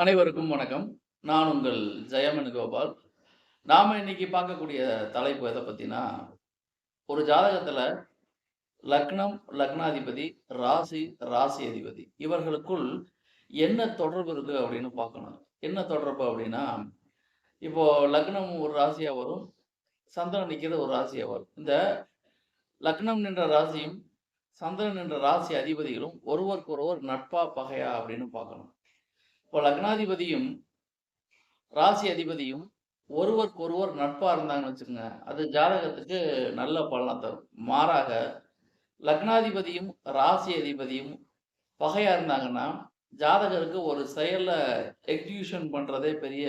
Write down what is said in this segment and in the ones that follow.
அனைவருக்கும் வணக்கம். நான் உங்கள் ஜெயமன் கோபால். நாம் இன்னைக்கு பார்க்கக்கூடிய தலைப்பு எதை பற்றினா ஒரு ஜாதகத்தில் லக்னம், லக்னாதிபதி, ராசி, ராசி அதிபதி இவர்களுக்குள் என்ன தொடர்பு இருக்குது அப்படின்னு பார்க்கணும். என்ன தொடர்பு அப்படின்னா, இப்போது லக்னம் ஒரு ராசியாக வரும். சந்திரன் நிற்கிறது ஒரு ராசியாக வரும். இந்த லக்னம் நின்ற ராசியும், சந்திரன் நின்ற ராசி அதிபதிகளும் ஒருவருக்கு ஒருவர் நட்பா, பகையா அப்படின்னு பார்க்கணும். இப்போ லக்னாதிபதியும், ராசி அதிபதியும் ஒருவருக்கு ஒருவர் நட்பா இருந்தாங்கன்னு வச்சுக்கோங்க அது ஜாதகத்துக்கு நல்ல பலனை தரும். மாறாக லக்னாதிபதியும், ராசி அதிபதியும் பகையா இருந்தாங்கன்னா, ஜாதகருக்கு ஒரு செயல எக்ஸிகியூஷன் பண்றதே பெரிய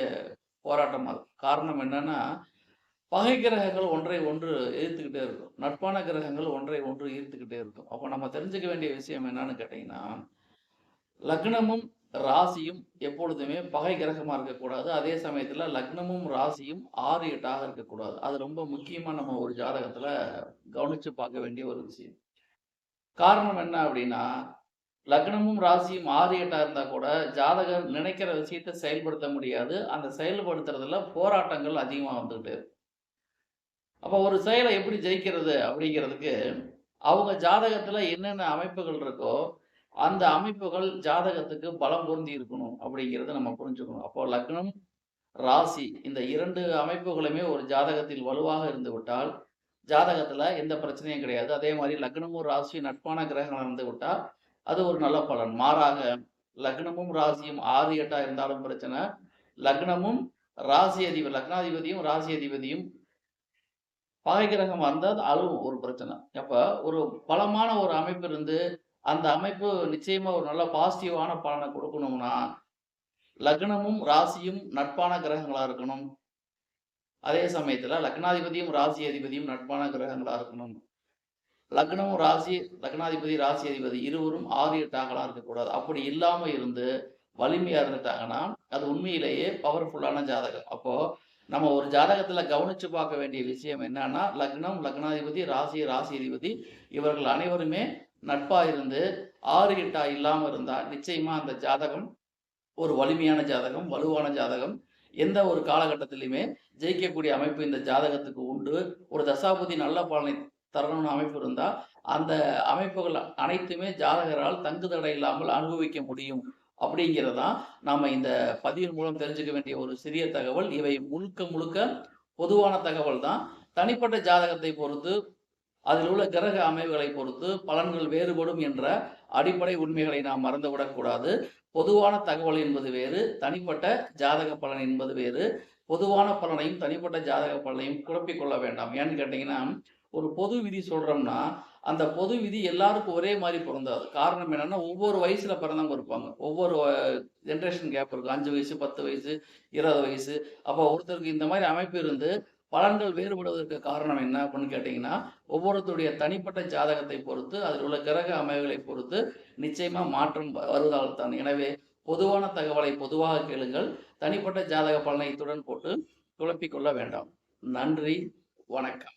போராட்டமா இருக்கும். காரணம் என்னன்னா, பகை கிரகங்கள் ஒன்றை ஒன்று எதிர்த்துக்கிட்டே இருக்கும். நட்பான கிரகங்கள் ஒன்றை ஒன்று ஈர்த்துக்கிட்டே இருக்கும். அப்போ நம்ம தெரிஞ்சுக்க வேண்டிய விஷயம் என்னன்னு கேட்டீங்கன்னா, லக்னமும், ராசியும் எப்பொழுதுமே பகை கிரகமாக இருக்கக்கூடாது. அதே சமயத்தில் லக்னமும், ராசியும் 6, 8ஆக இருக்கக்கூடாது. அது ரொம்ப முக்கியமாக நம்ம ஒரு ஜாதகத்தில் கவனித்து பார்க்க வேண்டிய ஒரு விஷயம். காரணம் என்ன அப்படின்னா, லக்னமும், ராசியும் ஆறு எட்டாக இருந்தால் கூட ஜாதகர் நினைக்கிற விஷயத்தை செயல்படுத்த முடியாது. அந்த செயல்படுத்துறதுல போராட்டங்கள் அதிகமாக வந்துக்கிட்டு இருக்கும். ஒரு செயலை எப்படி ஜெயிக்கிறது அப்படிங்கிறதுக்கு, அவங்க ஜாதகத்தில் என்னென்ன அமைப்புகள் இருக்கோ, அந்த அமைப்புகள் ஜாதகத்துக்கு பலம் பொருந்தி இருக்கணும் அப்படிங்கிறத நம்ம புரிஞ்சுக்கணும். அப்போ லக்னம், ராசி இந்த இரண்டு அமைப்புகளுமே ஒரு ஜாதகத்தில் வலுவாக இருந்து விட்டால் ஜாதகத்துல எந்த பிரச்சனையும் கிடையாது. அதே மாதிரி லக்னமும், ராசியும் நட்பான கிரகங்களா இருந்து விட்டா, அது ஒரு நல்ல பலன். மாறாக லக்னமும், ராசியும் 6, 8ஆ இருந்தாலும் பிரச்சனை. லக்னமும், ராசி அதிபதி லக்னாதிபதியும், ராசி அதிபதியும் பகை கிரகம் இருந்தா அதுவும் ஒரு பிரச்சனை. அப்ப ஒரு பலமான ஒரு அமைப்பு இருந்து, அந்த அமைப்பு நிச்சயமா ஒரு நல்ல பாசிட்டிவான பலனை கொடுக்கணும்னா லக்னமும், ராசியும் நட்பான கிரகங்களா இருக்கணும். அதே சமயத்துல லக்னாதிபதியும், ராசி அதிபதியும் நட்பான கிரகங்களா இருக்கணும். லக்னமும், ராசி லக்னாதிபதி, ராசி அதிபதி இருவரும் 6, 8ஆகலாம் இருக்கக்கூடாது. அப்படி இல்லாம இருந்து வலிமையா இருந்துட்டாங்கன்னா, அது உண்மையிலேயே பவர்ஃபுல்லான ஜாதகம். அப்போ நம்ம ஒரு ஜாதகத்துல கவனிச்சு பார்க்க வேண்டிய விஷயம் என்னன்னா, லக்னம், லக்னாதிபதி, ராசி, ராசி அதிபதி இவர்கள் அனைவருமே நட்பா இருந்து 6, 8ஆ இல்லாம இருந்தா, நிச்சயமா அந்த ஜாதகம் ஒரு வலிமையான ஜாதகம், வலுவான ஜாதகம். எந்த ஒரு காலகட்டத்திலயுமே ஜெயிக்கக்கூடிய அமைப்பு இந்த ஜாதகத்துக்கு உண்டு. ஒரு தசாபதி நல்ல பலனை தரணும்னு அமைப்பு இருந்தால் அந்த அமைப்புகள் அனைத்துமே ஜாதகரால் தங்கு தடை இல்லாமல் அனுபவிக்க முடியும். அப்படிங்கிறது தான் நாம இந்த பதிவின் மூலம் தெரிஞ்சுக்க வேண்டிய ஒரு சிறிய தகவல். இவை முழுக்க முழுக்க பொதுவான தகவல் தான். தனிப்பட்ட ஜாதகத்தை பொறுத்து, அதில் உள்ள கிரக அமைவுகளை பொறுத்து பலன்கள் வேறுபடும் என்ற அடிப்படை உண்மைகளை நாம் மறந்துவிடக்கூடாது பொதுவான தகவல் என்பது வேறு, தனிப்பட்ட ஜாதக பலன் என்பது வேறு. பொதுவான பலனையும், தனிப்பட்ட ஜாதக பலனையும் குழப்பிக் கொள்ள வேண்டாம். ஏன்னு கேட்டீங்கன்னா, ஒரு பொது விதி சொல்றோம்னா, அந்த பொது விதி எல்லாருக்கும் ஒரே மாதிரி பிறந்தாது காரணம் என்னன்னா, ஒவ்வொரு வயசுல பிறந்தவங்க இருப்பாங்க. ஒவ்வொரு ஜென்ரேஷன் கேப் இருக்கும். அஞ்சு வயசு, 10 வயசு, 20 வயசு. அப்போ ஒருத்தருக்கு இந்த மாதிரி அமைப்பு இருந்து, பலன்கள் வேறுபடுவதற்கு காரணம் என்ன அப்படின்னு கேட்டிங்கன்னா ஒவ்வொருத்தருடைய தனிப்பட்ட ஜாதகத்தை பொறுத்து, அதில் உள்ள கிரக அமைவுகளை பொறுத்து நிச்சயமாக மாற்றம் வருவதால் தான். எனவே பொதுவான தகவலை பொதுவாக கேளுங்கள். தனிப்பட்ட ஜாதக பலனை இத்துடன் போட்டு குழப்பிக் கொள்ள வேண்டாம். நன்றி, வணக்கம்.